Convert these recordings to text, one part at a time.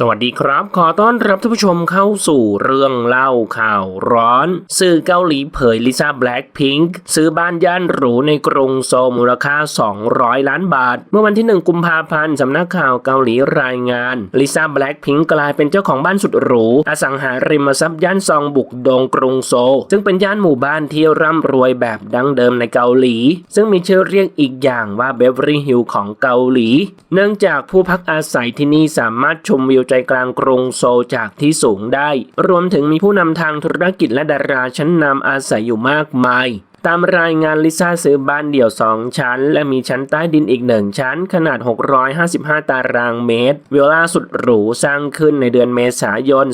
สวัสดีครับ ขอต้อนรับท่านผู้ชมเข้าสู่เรื่องเล่าข่าวร้อน สื่อเกาหลีเผยลิซ่าแบล็คพิงค์ซื้อบ้านย่านหรูในกรุงโซลมูลค่า 200 ล้านบาท เมื่อวันที่ 1 กุมภาพันธ์สำนักข่าวเกาหลีรายงานลิซ่าแบล็คพิงค์กลายเป็นเจ้าของบ้านสุดหรูอสังหาริมทรัพย์ย่านซองบุกดงกรุงโซลซึ่งเป็นย่านหมู่บ้านที่ร่ำรวยแบบดั้งเดิมในเกาหลี ซึ่งมีชื่อเรียกอีกอย่างว่าเบเวอรี่ฮิลของเกาหลี เนื่องจากผู้พักอาศัยที่นี่สามารถชมวิวใจกลางกรุงโซลจากที่สูงได้ รวมถึงมีผู้นำทางธุรกิจและดาราชั้นนำอาศัยอยู่มากมาย ตามรายงานลิซ่าซื้อบ้านเดี่ยว 2 ชั้น และมีชั้นใต้ดินอีกหนึ่งชั้น ขนาด 655 ตารางเมตร วิลล่าสุดหรูสร้างขึ้นในเดือนเมษายน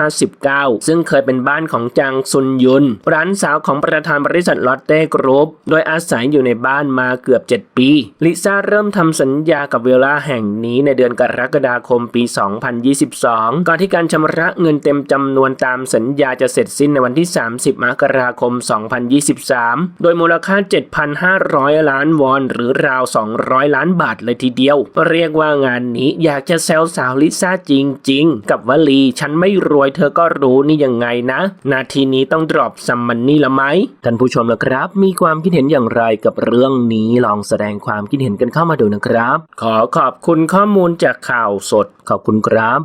2559 ซึ่งเคยเป็นบ้านของจางซุนยุนร้านสาวของประธานบริษัทลอตเต้กรุ๊ปโดยอาศัยอยู่ในบ้านมาเกือบ 7 ปี ลิซ่าเริ่มทำสัญญากับวิลล่าแห่งนี้ในเดือนกรกฎาคมปี 2022 ก่อนที่การชำระเงินเต็มจำนวนตามสัญญาจะเสร็จสิ้นในวันที่ 30 มกราคม 202 2023 โดยมูลค่า 7,500 ล้านวอน หรือราว 200 ล้านบาทเลยทีเดียว เรียกว่างานนี้อยากจะแซวสาวลิซ่าจริง ๆ กับวลี ฉันไม่รวยเธอก็รู้นี่ยังไงนะ นาทีนี้ต้องดรอปซัมมันนี่ละไหม ท่านผู้ชมนะครับ มีความคิดเห็นอย่างไรกับเรื่องนี้ลองแสดงความคิดเห็นกันเข้ามาดูนะครับ ขอขอบคุณข้อมูลจากข่าวสด ขอบคุณครับ